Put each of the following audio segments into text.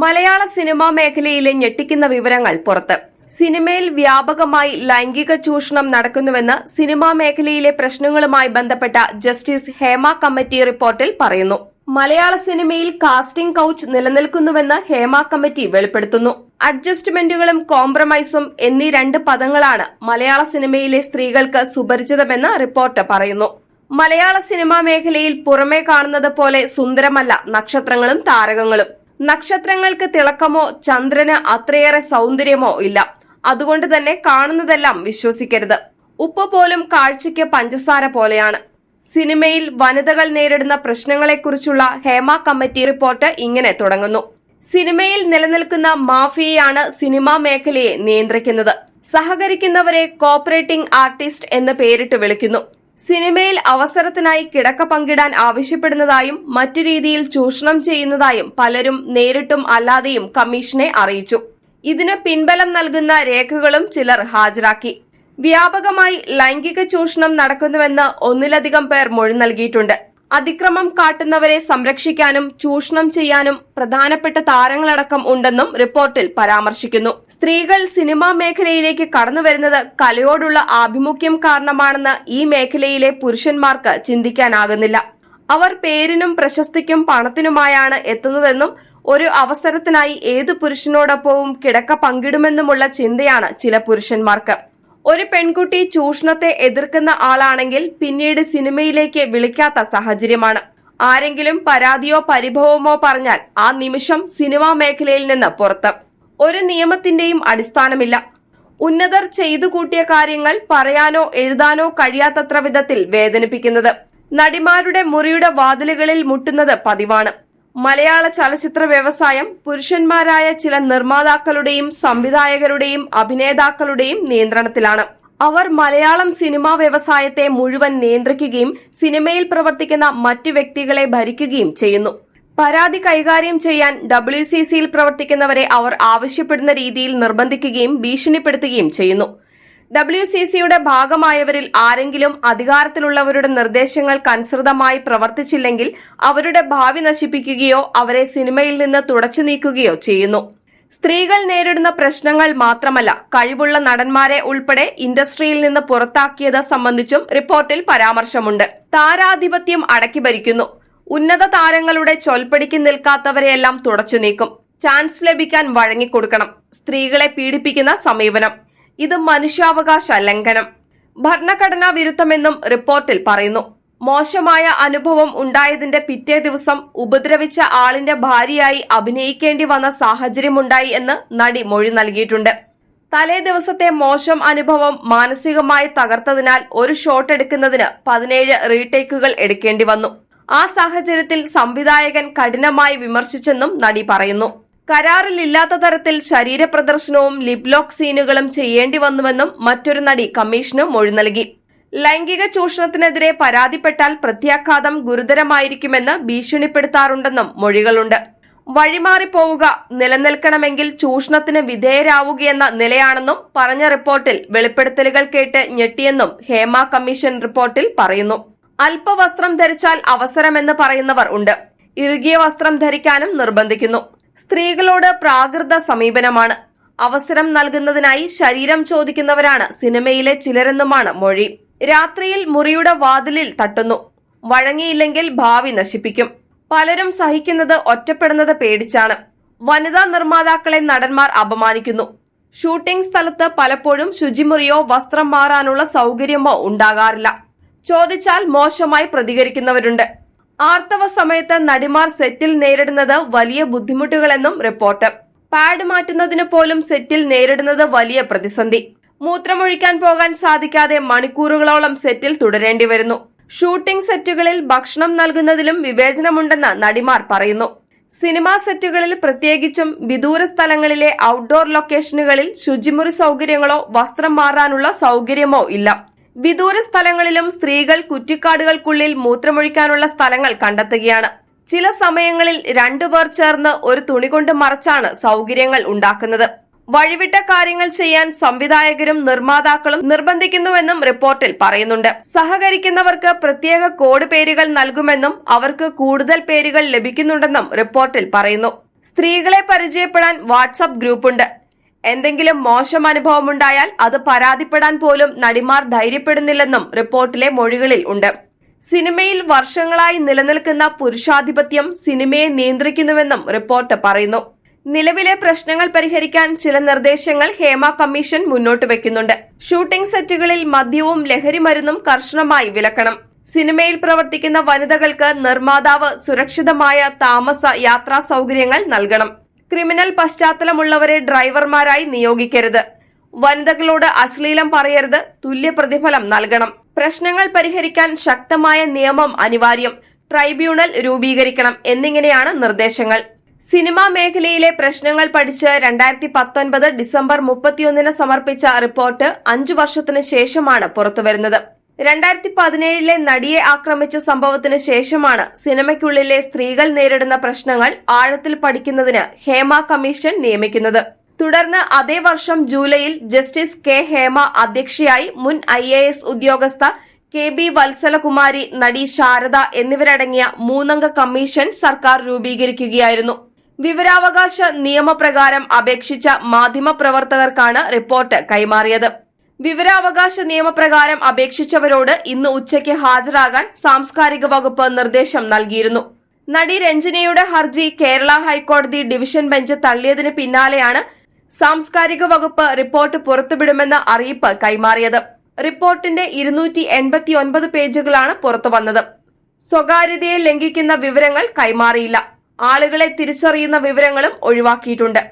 മലയാള cinema മേഖലയിലെ ഞെട്ടിക്കുന്ന വിവരങ്ങൾ പുറത്ത്. സിനിമയിൽ വ്യാപകമായി ലൈംഗിക ചൂഷണം നടക്കുന്നുവെന്ന് സിനിമാ മേഖലയിലെ പ്രശ്നങ്ങളുമായി ബന്ധപ്പെട്ട ജസ്റ്റിസ് ഹേമ കമ്മിറ്റി റിപ്പോർട്ടിൽ പറയുന്നു. മലയാള സിനിമയിൽ കാസ്റ്റിംഗ് കൌച്ച് നിലനിൽക്കുന്നുവെന്ന് ഹേമ കമ്മിറ്റി വെളിപ്പെടുത്തുന്നു. അഡ്ജസ്റ്റ്മെന്റുകളും കോംപ്രമൈസും എന്നീ രണ്ട് പദങ്ങളാണ് മലയാള സിനിമയിലെ സ്ത്രീകൾക്ക് സുപരിചിതമെന്ന് റിപ്പോർട്ട് പറയുന്നു. മലയാള സിനിമാ മേഖലയിൽ പുറമേ കാണുന്നത് പോലെ സുന്ദരമല്ല നക്ഷത്രങ്ങളും താരകങ്ങളും. നക്ഷത്രങ്ങൾക്ക് തിളക്കമോ ചന്ദ്രന് അത്രയേറെ സൗന്ദര്യമോ ഇല്ല. അതുകൊണ്ട് തന്നെ കാണുന്നതെല്ലാം വിശ്വസിക്കരുത്. ഉപ്പ് പോലും കാഴ്ചയ്ക്ക് പഞ്ചസാര പോലെയാണ്. സിനിമയിൽ വനിതകൾ നേരിടുന്ന പ്രശ്നങ്ങളെക്കുറിച്ചുള്ള ഹേമ കമ്മിറ്റി റിപ്പോർട്ട് ഇങ്ങനെ തുടങ്ങുന്നു. സിനിമയിൽ നിലനിൽക്കുന്ന മാഫിയയാണ് സിനിമാ മേഖലയെ നിയന്ത്രിക്കുന്നത്. സഹകരിക്കുന്നവരെ കോപ്പറേറ്റിംഗ് ആർട്ടിസ്റ്റ് എന്ന് പേരിട്ട് വിളിക്കുന്നു. സിനിമയിൽ അവസരത്തിനായി കിടക്ക പങ്കിടാൻ ആവശ്യപ്പെടുന്നതായും മറ്റു രീതിയിൽ ചൂഷണം ചെയ്യുന്നതായും പലരും നേരിട്ടും അല്ലാതെയും കമ്മീഷനെ അറിയിച്ചു. ഇതിന് പിൻബലം നൽകുന്ന രേഖകളും ചിലർ ഹാജരാക്കി. വ്യാപകമായി ലൈംഗിക ചൂഷണം നടക്കുന്നുവെന്ന് ഒന്നിലധികം പേർ മൊഴി നൽകിയിട്ടുണ്ട്. അതിക്രമം കാട്ടുന്നവരെ സംരക്ഷിക്കാനും ചൂഷണം ചെയ്യാനും പ്രധാനപ്പെട്ട താരങ്ങളടക്കം ഉണ്ടെന്നും റിപ്പോർട്ടിൽ പരാമർശിക്കുന്നു. സ്ത്രീകൾ സിനിമാ മേഖലയിലേക്ക് കടന്നുവരുന്നത് കലയോടുള്ള ആഭിമുഖ്യം കാരണമാണെന്ന് ഈ മേഖലയിലെ പുരുഷന്മാർക്ക് ചിന്തിക്കാനാകുന്നില്ല. അവർ പേരിനും പ്രശസ്തിക്കും പണത്തിനുമായാണ് എത്തുന്നതെന്നും ഒരു അവസരത്തിനായി ഏതു പുരുഷനോടൊപ്പവും കിടക്ക പങ്കിടുമെന്നുമുള്ള ചിന്തയാണ് ചില പുരുഷന്മാർക്ക്. ഒരു പെൺകുട്ടി ചൂഷണത്തെ എതിർക്കുന്ന ആളാണെങ്കിൽ പിന്നീട് സിനിമയിലേക്ക് വിളിക്കാത്ത സാഹചര്യമാണ്. ആരെങ്കിലും പരാതിയോ പരിഭവമോ പറഞ്ഞാൽ ആ നിമിഷം സിനിമാ മേഖലയിൽ നിന്ന് പുറത്ത്. ഒരു നിയമത്തിന്റെയും അടിസ്ഥാനമില്ല. ഉന്നതർ ചെയ്തു കൂട്ടിയ കാര്യങ്ങൾ പറയാനോ എഴുതാനോ കഴിയാത്തത്ര വിധത്തിൽ വേദനിപ്പിക്കുന്നത്. നടിമാരുടെ മുറിയുടെ വാതിലുകളിൽ മുട്ടുന്നത് പതിവാണ്. മലയാള ചലച്ചിത്ര വ്യവസായം പുരുഷന്മാരായ ചില നിർമ്മാതാക്കളുടെയും സംവിധായകരുടെയും അഭിനേതാക്കളുടെയും നിയന്ത്രണത്തിലാണ്. അവർ മലയാളം സിനിമാ വ്യവസായത്തെ മുഴുവൻ നിയന്ത്രിക്കുകയും സിനിമയിൽ പ്രവർത്തിക്കുന്ന മറ്റു വ്യക്തികളെ ഭരിക്കുകയും ചെയ്യുന്നു. പരാതി കൈകാര്യം ചെയ്യാൻ ഡബ്ല്യു സി സിയിൽ പ്രവർത്തിക്കുന്നവരെ അവർ ആവശ്യപ്പെടുന്ന രീതിയിൽ നിർബന്ധിക്കുകയും ഭീഷണിപ്പെടുത്തുകയും ചെയ്യുന്നു. ഡബ്ല്യു സി സിയുടെ ഭാഗമായവരിൽ ആരെങ്കിലും അധികാരത്തിലുള്ളവരുടെ നിർദ്ദേശങ്ങൾക്കനുസൃതമായി പ്രവർത്തിച്ചില്ലെങ്കിൽ അവരുടെ ഭാവി നശിപ്പിക്കുകയോ അവരെ സിനിമയിൽ നിന്ന് തുടച്ചു നീക്കുകയോ ചെയ്യുന്നു. സ്ത്രീകൾ നേരിടുന്ന പ്രശ്നങ്ങൾ മാത്രമല്ല കഴിവുള്ള നടന്മാരെ ഉൾപ്പെടെ ഇൻഡസ്ട്രിയിൽ നിന്ന് പുറത്താക്കിയത് സംബന്ധിച്ചും റിപ്പോർട്ടിൽ പരാമർശമുണ്ട്. താരാധിപത്യം അടക്കി ഭരിക്കുന്നു ഉന്നത താരങ്ങളുടെ ചൊൽപ്പടിക്ക് നിൽക്കാത്തവരെയെല്ലാം തുടച്ചു നീക്കും. ചാൻസ് ലഭിക്കാൻ വഴങ്ങിക്കൊടുക്കണം. സ്ത്രീകളെ പീഡിപ്പിക്കുന്ന സമീപനം. ഇത് മനുഷ്യാവകാശ ലംഘനം. ഭരണഘടനാ വിരുദ്ധമെന്നും റിപ്പോർട്ടിൽ പറയുന്നു. മോശമായ അനുഭവം ഉണ്ടായതിന്റെ പിറ്റേ ദിവസം ഉപദ്രവിച്ച ആളിന്റെ ഭാര്യയായി അഭിനയിക്കേണ്ടി വന്ന സാഹചര്യമുണ്ടായി എന്ന് നടി മൊഴി നൽകിയിട്ടുണ്ട്. തലേ ദിവസത്തെ മോശം അനുഭവം മാനസികമായി തകർത്തതിനാൽ ഒരു ഷോട്ട് എടുക്കുന്നതിന് പതിനേഴ് റീടേക്കുകൾ എടുക്കേണ്ടി വന്നു. ആ സാഹചര്യത്തിൽ സംവിധായകൻ കഠിനമായി വിമർശിച്ചെന്നും നടി പറയുന്നു. കരാറിലില്ലാത്ത തരത്തിൽ ശരീരപ്രദർശനവും ലിപ്ലോക്ക് സീനുകളും ചെയ്യേണ്ടി വന്നുവെന്നും മറ്റൊരു നടി കമ്മീഷന് മൊഴി നൽകി. ലൈംഗിക ചൂഷണത്തിനെതിരെ പരാതിപ്പെട്ടാൽ പ്രത്യാഘാതം ഗുരുതരമായിരിക്കുമെന്ന് ഭീഷണിപ്പെടുത്താറുണ്ടെന്നും മൊഴികളുണ്ട്. വഴിമാറിപ്പോവുക നിലനിൽക്കണമെങ്കിൽ ചൂഷണത്തിന് വിധേയരാവുകയെന്ന നിലയാണെന്നും പറഞ്ഞ റിപ്പോർട്ടിൽ വെളിപ്പെടുത്തലുകൾ കേട്ട് ഞെട്ടിയെന്നും ഹേമ കമ്മീഷൻ റിപ്പോർട്ടിൽ പറയുന്നു. അല്പവസ്ത്രം ധരിച്ചാൽ അവസരമെന്ന് പറയുന്നവർ ഉണ്ട്. ഇറുകിയ വസ്ത്രം ധരിക്കാനും നിർബന്ധിക്കുന്നു. സ്ത്രീകളോട് പ്രാകൃത സമീപനമാണ്. അവസരം നൽകുന്നതിനായി ശരീരം ചോദിക്കുന്നവരാണ് സിനിമയിലെ ചിലരെന്നുമാണ് മൊഴി. രാത്രിയിൽ മുറിയുടെ വാതിലിൽ തട്ടുന്നു. വഴങ്ങിയില്ലെങ്കിൽ ഭാവി നശിപ്പിക്കും. പലരും സഹിക്കുന്നത് ഒറ്റപ്പെടുന്നത് പേടിച്ചാണ്. വനിതാ നിർമ്മാതാക്കളെ നടന്മാർ അപമാനിക്കുന്നു. ഷൂട്ടിംഗ് സ്ഥലത്ത് പലപ്പോഴും ശുചിമുറിയോ വസ്ത്രം മാറാനുള്ള സൗകര്യമോ ഉണ്ടാകാറില്ല. ചോദിച്ചാൽ മോശമായി പ്രതികരിക്കുന്നവരുണ്ട്. ആർത്തവ സമയത്ത് നടിമാർ സെറ്റിൽ നേരിടുന്നത് വലിയ ബുദ്ധിമുട്ടുകളെന്നും റിപ്പോർട്ട്. പാഡ് മാറ്റുന്നതിന് പോലും സെറ്റിൽ നേരിടുന്നത് വലിയ പ്രതിസന്ധി. മൂത്രമൊഴിക്കാൻ പോകാൻ സാധിക്കാതെ മണിക്കൂറുകളോളം സെറ്റിൽ തുടരേണ്ടി വരുന്നു. ഷൂട്ടിംഗ് സെറ്റുകളിൽ ഭക്ഷണം നൽകുന്നതിലും വിവേചനമുണ്ടെന്ന് നടിമാർ പറയുന്നു. സിനിമാ സെറ്റുകളിൽ പ്രത്യേകിച്ചും വിദൂര സ്ഥലങ്ങളിലെ ഔട്ട്ഡോർ ലൊക്കേഷനുകളിൽ ശുചിമുറി സൗകര്യങ്ങളോ വസ്ത്രം മാറാനുള്ള സൗകര്യമോ ഇല്ല. വിദൂര സ്ഥലങ്ങളിലും സ്ത്രീകൾ കുറ്റിക്കാടുകൾക്കുള്ളിൽ മൂത്രമൊഴിക്കാനുള്ള സ്ഥലങ്ങൾ കണ്ടെത്തുകയാണ്. ചില സമയങ്ങളിൽ രണ്ടുപേർ ചേർന്ന് ഒരു തുണി കൊണ്ട് മറച്ചാണ് സൗകര്യങ്ങൾ ഉണ്ടാക്കുന്നത്. വഴിവിട്ട കാര്യങ്ങൾ ചെയ്യാൻ സംവിധായകരും നിർമ്മാതാക്കളും നിർബന്ധിക്കുന്നുവെന്നും റിപ്പോർട്ടിൽ പറയുന്നുണ്ട്. സഹകരിക്കുന്നവർക്ക് പ്രത്യേക കോഡ് പേരുകൾ നൽകുമെന്നും അവർക്ക് കൂടുതൽ പേരുകൾ ലഭിക്കുന്നുണ്ടെന്നും റിപ്പോർട്ടിൽ പറയുന്നു. സ്ത്രീകളെ പരിചയപ്പെടാൻ വാട്സപ്പ് ഗ്രൂപ്പുണ്ട്. എന്തെങ്കിലും മോശം അനുഭവം ഉണ്ടായാൽ അത് പരാതിപ്പെടാൻ പോലും നടിമാർ ധൈര്യപ്പെടുന്നില്ലെന്നും റിപ്പോർട്ടിലെ മൊഴികളിൽ ഉണ്ട്. സിനിമയിൽ വർഷങ്ങളായി നിലനിൽക്കുന്ന പുരുഷാധിപത്യം സിനിമയെ നിയന്ത്രിക്കുന്നുവെന്നും റിപ്പോർട്ട് പറയുന്നു. നിലവിലെ പ്രശ്നങ്ങൾ പരിഹരിക്കാൻ ചില നിർദ്ദേശങ്ങൾ ഹേമ കമ്മീഷൻ മുന്നോട്ട് വെക്കുന്നുണ്ട്. ഷൂട്ടിംഗ് സെറ്റുകളിൽ മദ്യവും ലഹരി മരുന്നും കർശനമായി വിലക്കണം. സിനിമയിൽ പ്രവർത്തിക്കുന്ന വനിതകൾക്ക് നിർമ്മാതാവ് സുരക്ഷിതമായ താമസ യാത്രാ സൗകര്യങ്ങൾ നൽകണം. ക്രിമിനൽ പശ്ചാത്തലമുള്ളവരെ ഡ്രൈവർമാരായി നിയോഗിക്കരുത്. വനിതകളോട് അശ്ലീലം പറയരുത്. തുല്യ പ്രതിഫലം നൽകണം. പ്രശ്നങ്ങൾ പരിഹരിക്കാൻ ശക്തമായ നിയമം അനിവാര്യം. ട്രൈബ്യൂണൽ രൂപീകരിക്കണം എന്നിങ്ങനെയാണ് നിർദ്ദേശങ്ങൾ. സിനിമാ മേഖലയിലെ പ്രശ്നങ്ങൾ പഠിച്ച് രണ്ടായിരത്തി പത്തൊൻപത് ഡിസംബർ മുപ്പത്തിയൊന്നിന് സമർപ്പിച്ച റിപ്പോർട്ട് അഞ്ചു വർഷത്തിന് ശേഷമാണ് പുറത്തുവരുന്നത്. രണ്ടായിരത്തി പതിനേഴിലെ നടിയെ ആക്രമിച്ച സംഭവത്തിന് ശേഷമാണ് സിനിമയ്ക്കുള്ളിലെ സ്ത്രീകൾ നേരിടുന്ന പ്രശ്നങ്ങൾ ആഴത്തിൽ പഠിക്കുന്നതിന് ഹേമ കമ്മീഷൻ നിയമിക്കുന്നത്. തുടർന്ന് അതേ വർഷം ജൂലൈയിൽ ജസ്റ്റിസ് കെ ഹേമ അധ്യക്ഷയായി മുൻ ഐ ഉദ്യോഗസ്ഥ കെ ബി വത്സലകുമാരി നടി ശാരദ എന്നിവരടങ്ങിയ മൂന്നംഗ കമ്മീഷൻ സർക്കാർ രൂപീകരിക്കുകയായിരുന്നു. വിവരാവകാശ നിയമപ്രകാരം അപേക്ഷിച്ച മാധ്യമപ്രവർത്തകർക്കാണ് റിപ്പോർട്ട് കൈമാറിയത്. വിവരാവകാശ നിയമപ്രകാരം അപേക്ഷിച്ചവരോട് ഇന്ന് ഉച്ചയ്ക്ക് ഹാജരാകാൻ സാംസ്കാരിക വകുപ്പ് നിർദ്ദേശം നൽകിയിരുന്നു. നടി രഞ്ജനയുടെ ഹർജി കേരള ഹൈക്കോടതി ഡിവിഷൻ ബെഞ്ച് തള്ളിയതിന് പിന്നാലെയാണ് സാംസ്കാരിക വകുപ്പ് റിപ്പോർട്ട് പുറത്തുവിടുമെന്ന അറിയിപ്പ് കൈമാറിയത്. റിപ്പോർട്ടിന്റെ ഇരുന്നൂറ്റി എൺപത്തി ഒൻപത് പേജുകളാണ് പുറത്തുവന്നത് സ്വകാര്യതയെ ലംഘിക്കുന്ന വിവരങ്ങൾ കൈമാറിയില്ല. ആളുകളെ തിരിച്ചറിയുന്ന വിവരങ്ങളും ഒഴിവാക്കിയിട്ടുണ്ട്.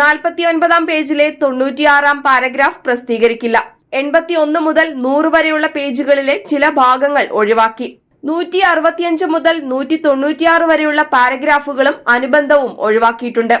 നാൽപ്പത്തിയൊൻപതാം പേജിലെ തൊണ്ണൂറ്റിയാറാം പാരഗ്രാഫ് പ്രസിദ്ധീകരിക്കില്ല. എൺപത്തിയൊന്ന് മുതൽ നൂറ് വരെയുള്ള പേജുകളിലെ ചില ഭാഗങ്ങൾ ഒഴിവാക്കി. നൂറ്റി അറുപത്തിയഞ്ച് മുതൽ നൂറ്റി തൊണ്ണൂറ്റിയാറ് വരെയുള്ള പാരഗ്രാഫുകളും അനുബന്ധവും ഒഴിവാക്കിയിട്ടുണ്ട്.